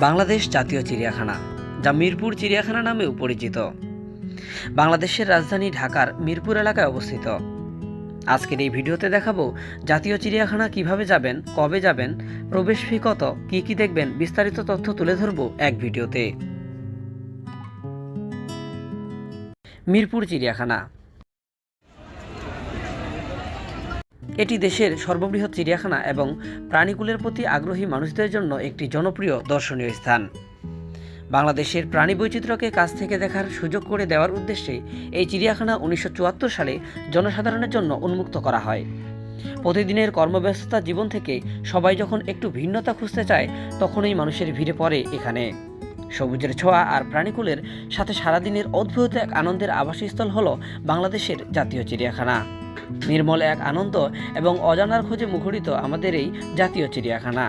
বাংলাদেশ জাতীয় চিড়িয়াখানা, যা মিরপুর চিড়িয়াখানা নামেও পরিচিত। বাংলাদেশের রাজধানী ঢাকার মিরপুর এলাকায় অবস্থিত। আজকের এই ভিডিওতে দেখাবো জাতীয় চিড়িয়াখানা কীভাবে যাবেন, কবে যাবেন, প্রবেশ ফি কত, কী কী দেখবেন, বিস্তারিত তথ্য তুলে ধরবো এক ভিডিওতে। মিরপুর চিড়িয়াখানা এটি দেশের সর্ববৃহৎ চিড়িয়াখানা এবং প্রাণীকুলের প্রতি আগ্রহী মানুষদের জন্য একটি জনপ্রিয় দর্শনীয় স্থান। বাংলাদেশের প্রাণী বৈচিত্র্যকে কাছ থেকে দেখার সুযোগ করে দেওয়ার উদ্দেশ্যে এই চিড়িয়াখানা উনিশশো চুয়াত্তর সালে জনসাধারণের জন্য উন্মুক্ত করা হয়। প্রতিদিনের কর্মব্যস্ততা জীবন থেকে সবাই যখন একটু ভিন্নতা খুঁজতে চায়, তখনই মানুষের ভিড়ে পড়ে এখানে। সবুজের ছোঁয়া আর প্রাণীকুলের সাথে সারাদিনের অদ্ভুত এক আনন্দের আবাসস্থল হল বাংলাদেশের জাতীয় চিড়িয়াখানা। নির্মল এক আনন্দ এবং অজানার খোঁজে মুখরিত আমাদের এই জাতীয় চিড়িয়াখানা।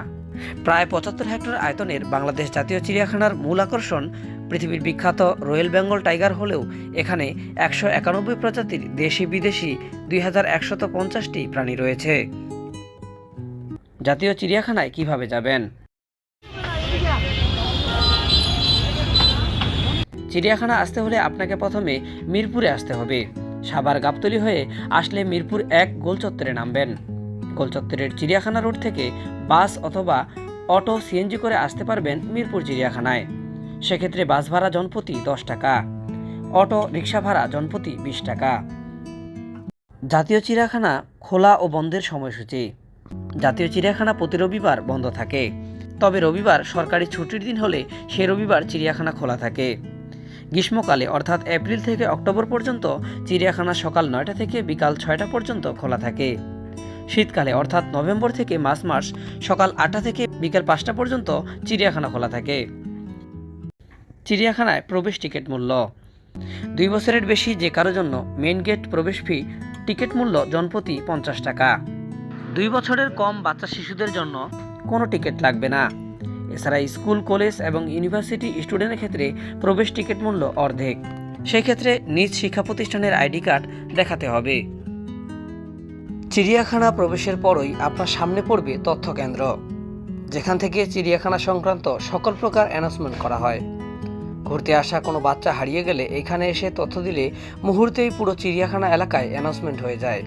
প্রায় পঁচাত্তর হেক্টর আয়তনের বাংলাদেশ জাতীয় চিড়িয়াখানার মূল আকর্ষণ পৃথিবীর বিখ্যাত রয়্যাল বেঙ্গল টাইগার হলেও এখানে একশো একানব্বই প্রজাতির দেশি বিদেশি দুই হাজার একশত পঞ্চাশটি প্রাণী রয়েছে। জাতীয় চিড়িয়াখানায় কীভাবে যাবেন? চিড়িয়াখানা আসতে হলে আপনাকে প্রথমে মিরপুরে আসতে হবে। সাভার গাবতলি হয়ে আসলে মিরপুর এক গোলচত্বরে নামবেন। গোলচত্বরের চিড়িয়াখানা রোড থেকে বাস অথবা অটো সিএনজি করে আসতে পারবেন মিরপুর চিড়িয়াখানায়। সেক্ষেত্রে বাস ভাড়া জনপ্রতি দশ টাকা, অটো রিক্সা ভাড়া জনপ্রতি বিশ টাকা। জাতীয় চিড়িয়াখানা খোলা ও বন্ধের সময়সূচি। জাতীয় চিড়িয়াখানা প্রতি রবিবার বন্ধ থাকে। তবে রবিবার সরকারি ছুটির দিন হলে সে রবিবার চিড়িয়াখানা খোলা থাকে। গ্রীষ্মকালে, অর্থাৎ এপ্রিল থেকে অক্টোবর পর্যন্ত চিড়িয়াখানা সকাল নয়টা থেকে বিকাল ছয়টা পর্যন্ত খোলা থাকে। শীতকালে, অর্থাৎ নভেম্বর থেকে মার্চ মাস সকাল আটটা থেকে বিকাল পাঁচটা পর্যন্ত চিড়িয়াখানা খোলা থাকে। চিড়িয়াখানায় প্রবেশ টিকিট মূল্য। দুই বছরের বেশি যে কারও জন্য মেইন গেট প্রবেশ ফি টিকিট মূল্য জনপ্রতি পঞ্চাশ টাকা। দুই বছরের কম বাচ্চা শিশুদের জন্য কোনো টিকিট লাগবে না। এছাড়া স্কুল, কলেজ এবং ইউনিভার্সিটি স্টুডেন্টের ক্ষেত্রে প্রবেশ টিকিট মূল্য অর্ধেক। সেই ক্ষেত্রে নিজ শিক্ষা প্রতিষ্ঠানের আইডি কার্ড দেখাতে হবে। চিড়িয়াখানা প্রবেশের পরই আপনার সামনে পড়বে তথ্য কেন্দ্র, যেখান থেকে চিড়িয়াখানা সংক্রান্ত সকল প্রকার অ্যানাউন্সমেন্ট করা হয়। ঘুরতে আসা কোনো বাচ্চা হারিয়ে গেলে এখানে এসে তথ্য দিলে মুহূর্তেই পুরো চিড়িয়াখানা এলাকায় অ্যানাউন্সমেন্ট হয়ে যায়।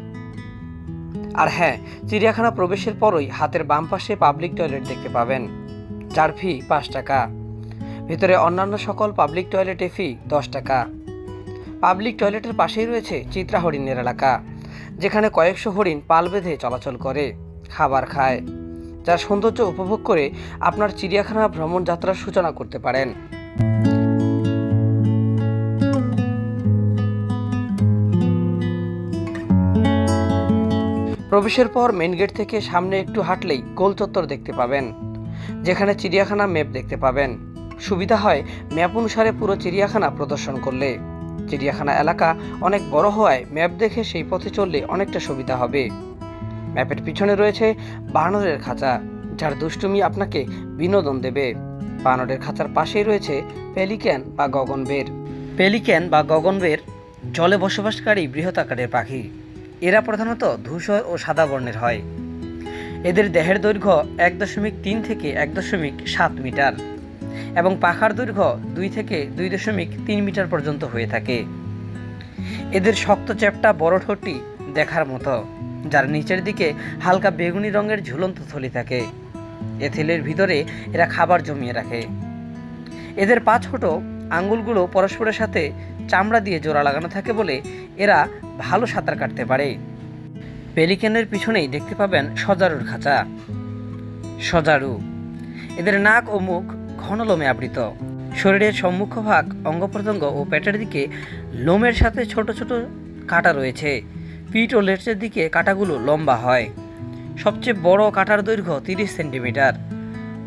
আর হ্যাঁ চিড়িয়াখানা প্রবেশের পরই হাতের বাম পাশে পাবলিক টয়লেট দেখতে পাবেন। যার ফি পাঁচ টাকা। ভিতরে অন্যান্য সকল পাবলিক টয়লেটে ফি দশ টাকা। পাবলিক টয়লেটের পাশেই রয়েছে চিত্রা হরিণের এলাকা, যেখানে কয়েকশো হরিণ পাল বেঁধে চলাচল করে, খাবার খায় যার সৌন্দর্য উপভোগ করে আপনার চিড়িয়াখানা ভ্রমণ যাত্রার সূচনা করতে পারেন। প্রবেশের পর মেন গেট থেকে সামনে একটু হাঁটলেই গোল চত্বর দেখতে পাবেন। যেখানে চিড়িয়াখানা ম্যাপ দেখতে পাবেন। সুবিধা হয় ম্যাপ অনুসারে পুরো চিড়িয়াখানা প্রদর্শন করলে। চিড়িয়াখানা এলাকা অনেক বড় হওয়ায় ম্যাপ দেখে সেই পথে চললে অনেকটা সুবিধা হবে। ম্যাপের পিছনে রয়েছে বানরের খাঁচা, যার দুষ্টুমি আপনাকে বিনোদন দেবে। বানরের খাঁচার পাশেই রয়েছে পেলিক্যান বা গগনবের পেলিক্যান বা গগনবের জলে বসবাসকারী বৃহৎ আকারের পাখি। এরা প্রধানত ধূসর ও সাদা বর্ণের হয়। এদের দেহের দৈর্ঘ্য এক দশমিক তিন থেকে এক দশমিক সাত মিটার এবং পাখার দৈর্ঘ্য দুই থেকে দুই দশমিক তিন মিটার পর্যন্ত হয়ে থাকে। এদের শক্ত চ্যাপটা বড় ঠোঁটটি দেখার মতো, যার নিচের দিকে হালকা বেগুনি রঙের ঝুলন্ত থলি থাকে। এ থলের ভিতরে এরা খাবার জমিয়ে রাখে। এদের পা ছোট, আঙ্গুলগুলো পরস্পরের সাথে চামড়া দিয়ে জোড়া লাগানো থাকে বলে এরা ভালো সাঁতার কাটতে পারে। পেলিকেনের পিছনেই দেখতে পাবেন সজারুর খাঁচা। সজারু, এদের নাক ও মুখ ঘন লোমে আবৃত। শরীরের সম্মুখভাগ অঙ্গ প্রত্যঙ্গ ও পেটের দিকে লোমের সাথে ছোট ছোট কাটা রয়েছে। পিঠ ও লেটের দিকে কাটাগুলো লম্বা হয়। সবচেয়ে বড় কাটার দৈর্ঘ্য তিরিশ সেন্টিমিটার।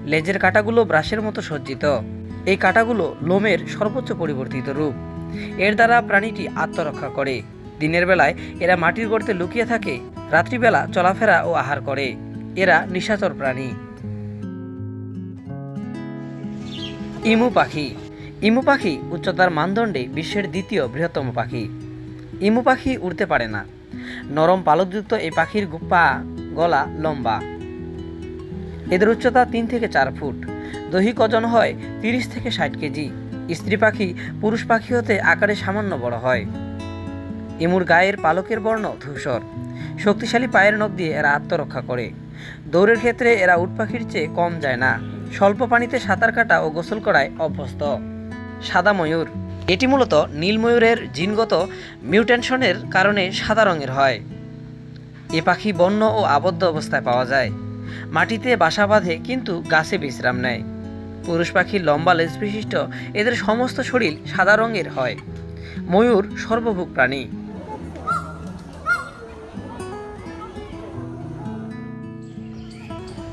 লেজের কাটাগুলো ব্রাশের মতো সজ্জিত। এই কাটাগুলো লোমের সর্বোচ্চ পরিবর্তিত রূপ। এর দ্বারা প্রাণীটি আত্মরক্ষা করে। দিনের বেলায় এরা মাটির গর্তে লুকিয়ে থাকে রাত্রিবেলা চলাফেরা ও আহার করে। এরা নিশাচর প্রাণী। ইমু পাখি। ইমু পাখি উচ্চতার মানদণ্ডে বিশ্বের দ্বিতীয় বৃহত্তম পাখি। ইমু পাখি উড়তে পারে না। নরম পালকযুক্ত এই পাখির পা, গলা লম্বা। এদের উচ্চতা তিন থেকে চার ফুট। দৈহিক ওজন হয় তিরিশ থেকে ষাট কেজি। স্ত্রী পাখি পুরুষ পাখি হতে আকারে সামান্য বড় হয়। ইমুর গায়ের পালকের বর্ণ ধূসর। শক্তিশালী পায়ের নখ দিয়ে এরা আত্মরক্ষা করে। দৌড়ের ক্ষেত্রে এরা উট পাখির চেয়ে কম যায় না। স্বল্প পানিতে সাঁতার কাটা ও গোসল করায় অভ্যস্ত। সাদা ময়ূর। এটি মূলত নীল ময়ূরের জিনগত মিউটেনশনের কারণে সাদা রঙের হয়। এ পাখি বন্য ও আবদ্ধ অবস্থায় পাওয়া যায়। মাটিতে বাসা বাঁধে কিন্তু গাছে বিশ্রাম নেয়। পুরুষ পাখির লম্বা লেজ বিশিষ্ট, এদের সমস্ত শরীর সাদা রঙের হয়। ময়ূর সর্বভুক প্রাণী।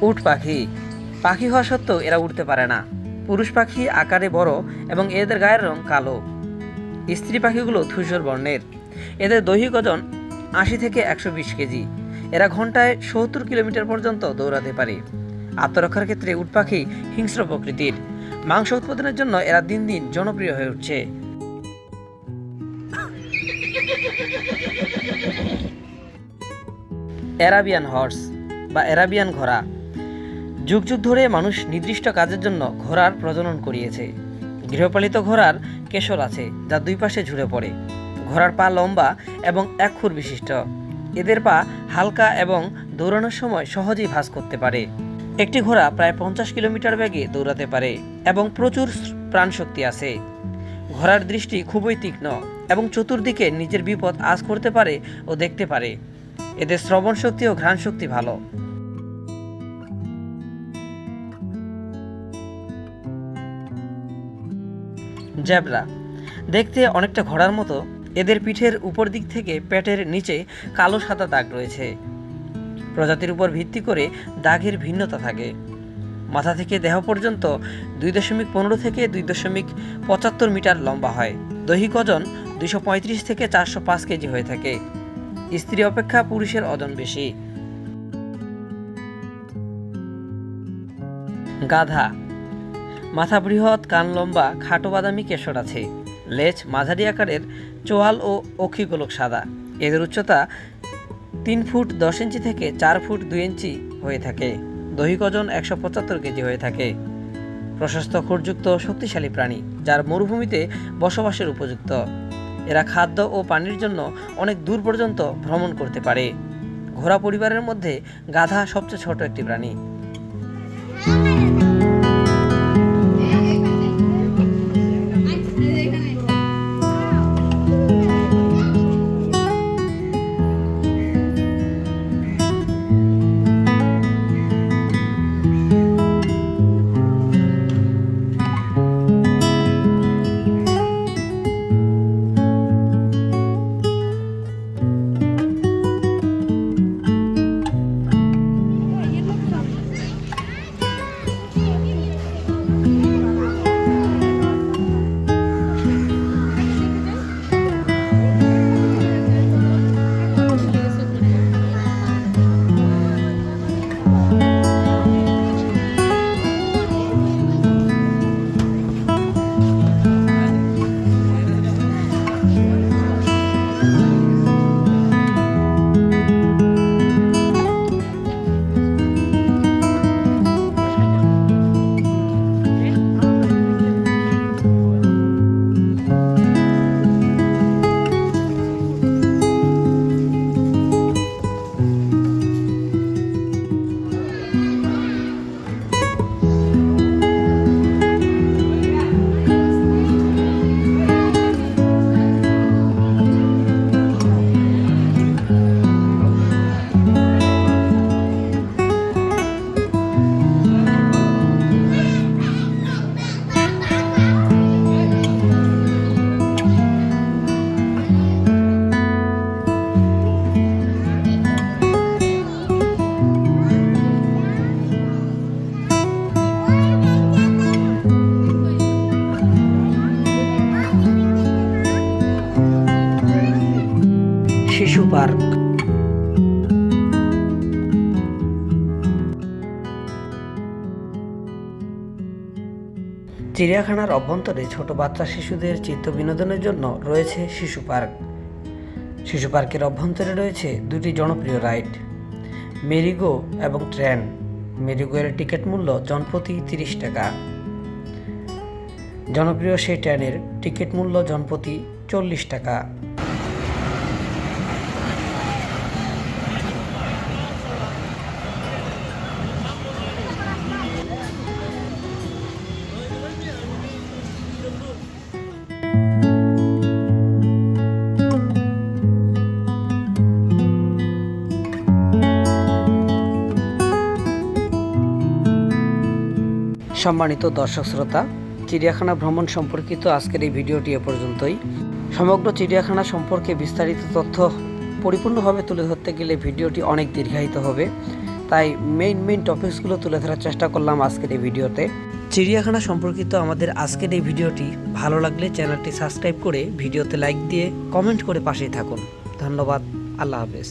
উট পাখি। পাখি হওয়া সত্ত্বেও এরা উঠতে পারে না। পুরুষ পাখি আকারে বড় এবং এদের গায়ের রং কালো। স্ত্রী পাখিগুলো ধূসর বর্ণের। এদের দৈহিক ওজন আশি থেকে একশো বিশ কেজি। এরা ঘন্টায় সত্তর কিলোমিটার পর্যন্ত দৌড়াতে পারে। আত্মরক্ষার ক্ষেত্রে উট পাখি হিংস্র প্রকৃতির। মাংস উৎপাদনের জন্য এরা দিন দিন জনপ্রিয় হয়ে উঠছে। অ্যারাবিয়ান হর্স বা অ্যারাবিয়ান ঘোড়া। যুগ যুগ ধরে মানুষ নির্দিষ্ট কাজের জন্য ঘোড়ার প্রজনন করিয়েছে। গৃহপালিত ঘোড়ার কেশর আছে, যা দুই পাশে ঝুড়ে পড়ে। ঘোড়ার পা লম্বা এবং এক খুর বিশিষ্ট। এদের পা হালকা এবং দৌড়ানোর সময় সহজেই ভাঁজ করতে পারে। একটি ঘোড়া প্রায় পঞ্চাশ কিলোমিটার বেগে দৌড়াতে পারে এবং প্রচুর প্রাণশক্তি আছে। ঘোড়ার দৃষ্টি খুবই তীক্ষ্ণ এবং চতুর্দিকে নিজের বিপদ আজ করতে পারে ও দেখতে পারে। এদের শ্রবণ শক্তি ও ঘ্রাণ শক্তি ভালো। জ্যাবরা। দেখতে অনেকটা ঘোড়ার মতো, এদের পিঠের উপর দিক থেকে পেটের নিচে কালো সাদা দাগ রয়েছে। প্রজাতির উপর ভিত্তি করে দাগের ভিন্নতা থাকে। মাথা থেকে দেহ পর্যন্ত দুই দশমিক পনেরো থেকে দুই দশমিক পঁচাত্তর মিটার লম্বা হয়। দৈহিক ওজন দুইশো পঁয়ত্রিশ থেকে চারশো পাঁচ কেজি হয়ে থাকে। স্ত্রী অপেক্ষা পুরুষের ওজন বেশি। গাধা। মাথা বৃহৎ কান লম্বা, খাটো বাদামি কেশর আছে। লেজ মাঝারি আকারের, চোয়াল ও অক্ষিগোলক সাদা। এদের উচ্চতা তিন ফুট দশ ইঞ্চি থেকে চার ফুট দুই ইঞ্চি হয়ে থাকে। দৈহিক ওজন একশো পঁচাত্তর কেজি হয়ে থাকে। প্রশস্ত খুরযুক্ত শক্তিশালী প্রাণী, যার মরুভূমিতে বসবাসের উপযুক্ত। এরা খাদ্য ও পানির জন্য অনেক দূর পর্যন্ত ভ্রমণ করতে পারে। ঘোড়া পরিবারের মধ্যে গাধা সবচেয়ে ছোট একটি প্রাণী। শিশু পার্ক চিড়িয়াখানার অভ্যন্তরে ছোট বাচ্চা শিশুদের চিত্ত বিনোদনের জন্য রয়েছে শিশু পার্ক। শিশু পার্কের অভ্যন্তরে রয়েছে দুটি জনপ্রিয় রাইড, মেরিগো এবং ট্রেন। মেরিগোয়েলের টিকিট মূল্য জনপ্রতি তিরিশ টাকা। জনপ্রিয় সেই ট্রেনের টিকিট মূল্য জনপ্রতি চল্লিশ টাকা। সম্মানিত দর্শক শ্রোতা, চিড়িয়াখানা ভ্রমণ সম্পর্কিত আজকের এই ভিডিওটি এ পর্যন্তই। সমগ্র চিড়িয়াখানা সম্পর্কে বিস্তারিত তথ্য পরিপূর্ণভাবে তুলে ধরতে গেলে ভিডিওটি অনেক দীর্ঘায়িত হবে। তাই মেইন মেইন টপিকসগুলো তুলে ধরার চেষ্টা করলাম আজকের এই ভিডিওতে। চিড়িয়াখানা সম্পর্কিত আমাদের আজকের এই ভিডিওটি ভালো লাগলে চ্যানেলটি সাবস্ক্রাইব করে ভিডিওতে লাইক দিয়ে কমেন্ট করে পাশেই থাকুন। ধন্যবাদ, আল্লাহ হাফেজ।